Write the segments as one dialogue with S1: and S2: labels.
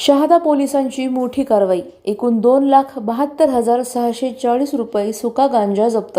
S1: शहादा पोलिसांची मोठी कारवाई. एकूण दोन लाख बहात्तर हजार सहाशे चाळीस रुपये सुका गांजा जप्त.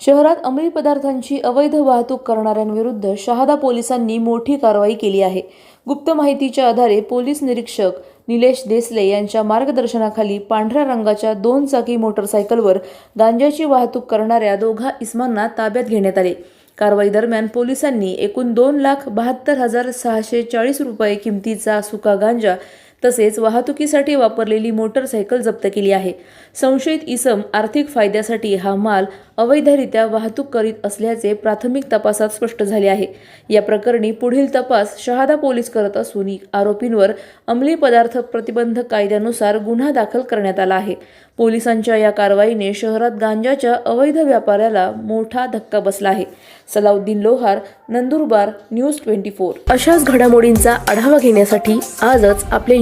S1: शहरात अंमली पदार्थांची अवैध वाहतूक करणाऱ्यांविरुद्ध शहादा पोलिसांनी मोठी कारवाई केली आहे. गुप्त माहितीच्या आधारे पोलीस निरीक्षक निलेश देसले यांच्या मार्गदर्शनाखाली पांढऱ्या रंगाच्या दोन चाकी मोटरसायकलवर गांजाची वाहतूक करणाऱ्या दोघा इस्मांना ताब्यात घेण्यात आले. कारवाई दरम्यान पोलिसांनी एकूण दोन लाख बहात्तर हजार सहाशे चाळीस रुपये किमतीचा सुका गांजा तसेच वाहतुकीसाठी वापरलेली मोटरसायकल जप्त केली आहे. संशयित इसम आर्थिक फायद्यासाठी हा माल अवैधरित्या वाहतूक करीत असल्याचे प्राथमिक तपासात स्पष्ट झाले आहे. या प्रकरणी पुढील तपास शहादा पोलीस करत असून आरोपींवर अंमली पदार्थ प्रतिबंधक कायद्यानुसार गुन्हा दाखल करण्यात आला आहे. पोलिसांच्या या कारवाईने शहरात गांजाच्या अवैध व्यापाऱ्याला मोठा धक्का बसला आहे. Salauddin Lohar Nandurbar news twenty four. अशाच घडामोडींचा आढावा घेण्यासाठी आजच आपले